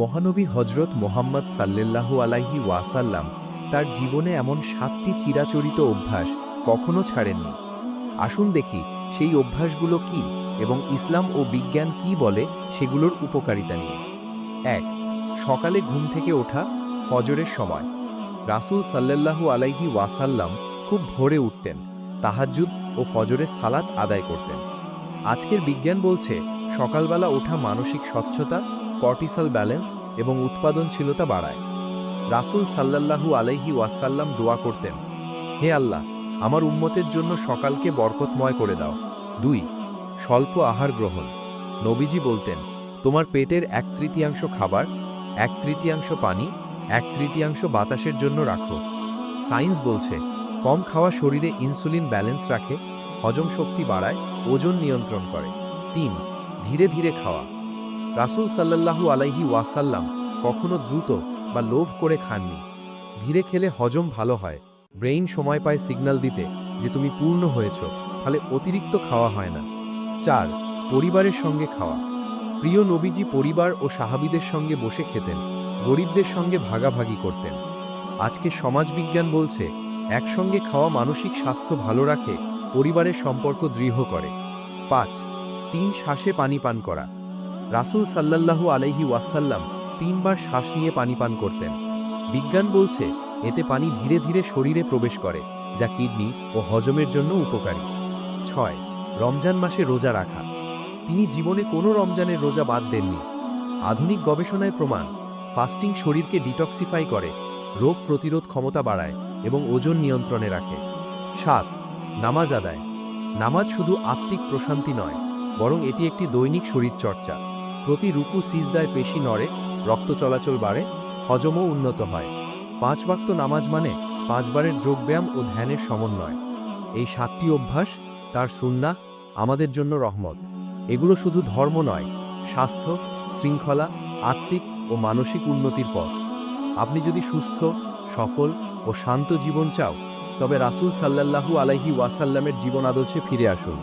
মহানবী হজরত মোহাম্মদ সাল্লাল্লাহু আলাইহি ওয়াসাল্লাম তার জীবনে এমন সাতটি চিরাচরিত অভ্যাস কখনো ছাড়েননি। আসুন দেখি সেই অভ্যাসগুলো কি এবং ইসলাম ও বিজ্ঞান কি বলে সেগুলোর উপকারিতা নিয়ে। এক, সকালে ঘুম থেকে ওঠা ফজরের সময়। রাসূল সাল্লাল্লাহু আলাইহি ওয়াসাল্লাম খুব ভোরে উঠতেন, তাহাজ্জুদ ও ফজরের সালাত আদায় করতেন। আজকের বিজ্ঞান বলছে সকালবেলা ওঠা মানসিক স্বচ্ছতা কর্টিসল ব্যালেন্স এবং উৎপাদনশীলতা বাড়ায়। রাসূল সাল্লাল্লাহু আলাইহি ওয়াসাল্লাম দোয়া করতেন, হে আল্লাহ, আমার উম্মতের জন্য সকালকে বরকতময় করে দাও। দুই, স্বল্প আহার গ্রহণ। নবীজি বলতেন, তোমার পেটের এক তৃতীয়াংশ খাবার, এক তৃতীয়াংশ পানি, এক তৃতীয়াংশ বাতাসের জন্য রাখো। সায়েন্স বলছে, কম খাওয়া শরীরে ইনসুলিন ব্যালেন্স রাখে, হজম শক্তি বাড়ায়, ওজন নিয়ন্ত্রণ করে। তিন, ধীরে ধীরে খাওয়া। রাসূল সাল্লাল্লাহু আলাইহি ওয়াসাল্লাম কখনো দ্রুত বা লোভ করে খাননি। ধীরে খেলে হজম ভালো হয়। ব্রেইন সময় পায় সিগন্যাল দিতে, যে তুমি পূর্ণ হয়েছ, ফলে অতিরিক্ত খাওয়া হয় না। চার, পরিবারের সঙ্গে খাওয়া। প্রিয় নবীজি পরিবার ও সাহাবিদের সঙ্গে বসে খেতেন, গরিবদের সঙ্গে ভাগাভাগি করতেন। আজকে সমাজবিজ্ঞান বলছে, একসঙ্গে খাওয়া মানসিক স্বাস্থ্য ভালো রাখে, পরিবারের সম্পর্ক দৃঢ় করে। পাঁচ, তিন শ্বাসে পানি পান করা। রাসূল সাল্লাল্লাহু আলাইহি ওয়াসাল্লাম তিনবার শ্বাস নিয়ে পানি পান করতেন। বিজ্ঞান বলছে, এতে পানি ধীরে ধীরে শরীরে প্রবেশ করে, যা কিডনি ও হজমের জন্য উপকারী। ছয়, রমজান মাসে রোজা রাখা। তিনি জীবনে কোনো রমজানের রোজা বাদ দেননি। আধুনিক গবেষণায় প্রমাণ, ফাস্টিং শরীরকে ডিটক্সিফাই করে, রোগ প্রতিরোধ ক্ষমতা বাড়ায় এবং ওজন নিয়ন্ত্রণে রাখে। সাত, নামাজ আদায়। নামাজ শুধু আত্মিক প্রশান্তি নয়, বরং এটি একটি দৈনিক শরীরচর্চা। প্রতি রুকু সিজদায় পেশি নড়ে, রক্ত চলাচল বাড়ে, হজমও উন্নত হয়। পাঁচ ওয়াক্ত নামাজ মানে পাঁচবারের যোগব্যায়াম ও ধ্যানের সমন্বয়। এই সাতটি অভ্যাস, তার সুন্না, আমাদের জন্য রহমত। এগুলো শুধু ধর্ম নয়, স্বাস্থ্য, শৃঙ্খলা, আত্মিক ও মানসিক উন্নতির পথ। আপনি যদি সুস্থ, সফল ও শান্ত জীবন চাও, তবে রাসূল সাল্লাল্লাহু আলাইহি ওয়াসাল্লামের জীবন আদর্শে ফিরে আসুন।